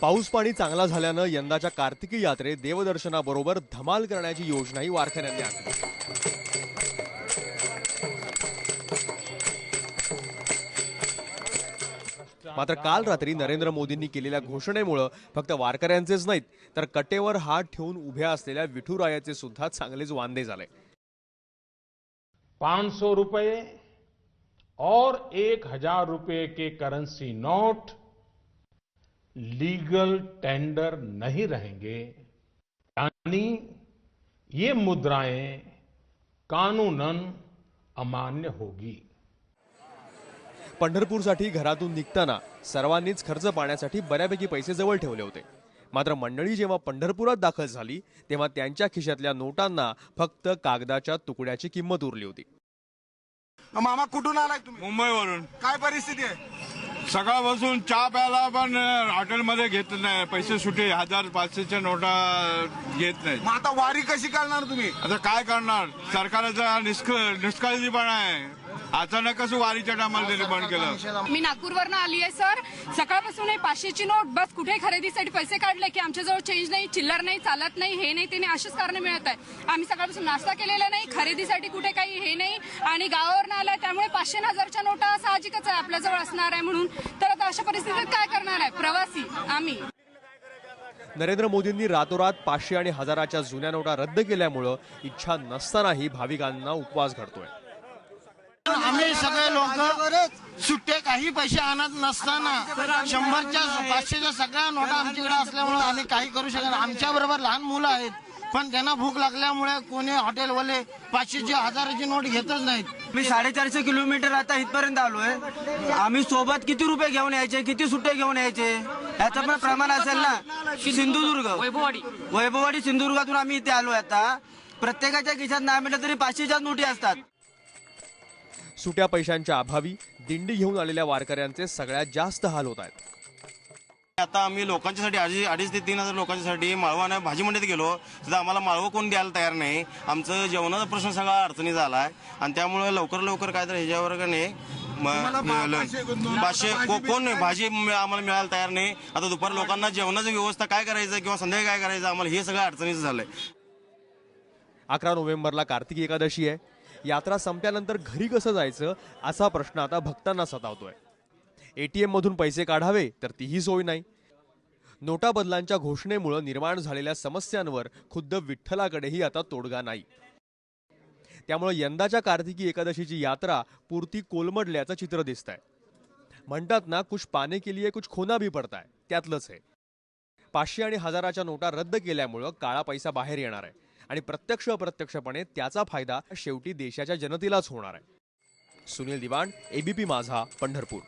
पाऊस पाणी चांगला झाल्यानं यंदाच्या कार्तिकी यात्रेत देवदर्शनाबरोबर धमाल करण्याची योजनाही वारकऱ्यांनी आखली मात्र काल रात्री नरेंद्र मोदींनी केलेल्या घोषणेमुळं फक्त वारकऱ्यांचेच नाहीत तर कटेवर हात ठेवून उभ्या असलेल्या विठुरायाचे सुद्धा चांगलेच वांदे झाले. पाच सौ रुपये और एक हजार रुपये के करन्सी नोट लीगल टेंडर नहीं रहेंगे। यानी ये मुद्राएं कानूनन अमान्य होगी। पंढरपूरसाठी घरातून निघताना सर्वांनीच खर्च पाण्यासाठी बऱ्यापैकी पैसे जवळ ठेवले होते. मात्र मंडळी जेव्हा पंढरपुरात दाखल झाली तेव्हा त्यांच्या खिशातल्या नोटांना फक्त कागदाच्या तुकड्याची किंमत उरली होती. मामा कुठून आलाय तुम्ही? मुंबईवरून. काय परिस्थिती आहे? सकाळपासून चहा प्यायला पण हॉटेलमध्ये घेत नाही. पैसे सुटे हजार पाचशेच्या नोटा घेत नाही. मग आता वारी कशी करणार तुम्ही? आता काय करणार? सरकारचा निष्क निष्काळजीपणा आहे. अचानकच वारीच्या टायमाला त्यांनी बंद केलं? मी नागपूरवरनं आली आहे सर. सकाळपासून हे पाचशेची नोट बस कुठे खरेदीसाठी पैसे काढले की आमच्याजवळ चेंज नाही चिल्लर नाही चालत नाही हे नाही ते नाही अशीच कारण मिळत आहे आम्ही सकाळपासून नाश्ता केलेला नाही खरेदीसाठी कुठे काही हे नाही. आणि गावावरनं आलाय त्यामुळे पाचशे हजारच्या नोटा साहजिकच आहे आपल्याजवळ असणार आहे म्हणून. अशा परिस्थितीत काय करणार आहे? प्रवासी आम्ही. नरेंद्र मोदींनी रातोरात पाचशे आणि हजाराच्या जुन्या नोटा रद्द केल्यामुळं इच्छा नसतानाही भाविकांना उपवास घडतोय. आम्ही सगळे लोक सुट्टे काही पैसे आणत नसताना शंभरच्या पाचशेच्या सगळ्या नोटा आमच्याकडे असल्यामुळे आम्ही काही करू शकत नाही. आमच्या बरोबर लहान मुलं आहेत. पण त्यांना भूक लागल्यामुळे कोणी हॉटेलवाले पाचशेची हजाराची नोट घेतच नाहीत. मी साडेचारशे किलोमीटर आता इथपर्यंत आलोय. आम्ही सोबत किती रुपये घेऊन यायचे किती सुट्टे घेऊन यायचे? याचं पण प्रमाण असेल ना? सिंधुदुर्ग. वैभववाडी. वैभववाडी सिंधुदुर्गातून आम्ही इथे आलोय आता. प्रत्येकाच्या खिशात नाही म्हटलं तरी पाचशेच्याच नोटी असतात. सुट्या पैशांच्या अभावी दिंडी घेऊन आलेल्या वारकऱ्यांचे सगळ्यात जास्त हाल होत आहेत. आता आम्ही लोकांच्यासाठी अडीच अडीच ते तीन हजार लोकांच्यासाठी माळवा भाजी मंडईत गेलो. तिथं आम्हाला माळवं कोण द्यायला तयार नाही. आमचं जेवणाचा प्रश्न सगळा अडचणी झाला आहे आणि त्यामुळे लवकर लवकर काय तर ह्याच्यावर का नाही. पाचशे को- कोण नाही भाजी आम्हाला मिळायला तयार नाही. आता दुपार लोकांना जेवणाची व्यवस्था काय करायचं किंवा संध्याकाळी काय करायचं आम्हाला हे सगळं अडचणीचं झालंय. अकरा नोव्हेंबरला कार्तिकी एकादशी आहे. यात्रा संपल्यानंतर घरी कसं जायचं असा प्रश्न आता भक्तांना सतावतोय. एटीएम मधून पैसे काढावे तर तीही सोय नाही. नोटा बदलांच्या घोषणेमुळे निर्माण झालेल्या समस्यांवर खुद्द विठ्ठलाकडेही आता तोडगा नाही. त्यामुळे यंदाच्या कार्तिकी एकादशीची यात्रा पुरती कोलमडल्याचं चित्र दिसतंय. म्हणतात ना कुछ पाने के लिए कुछ खोना भी पडताय त्यातलंच आहे पाचशे आणि हजाराच्या नोटा रद्द केल्यामुळं काळा पैसा बाहेर येणार आहे. आणि प्रत्यक्ष अप्रत्यक्षपणे त्याचा फायदा शेवटी देशाच्या जनतेलाच होणार आहे. सुनील दिवाण एबीपी माझा पंढरपूर.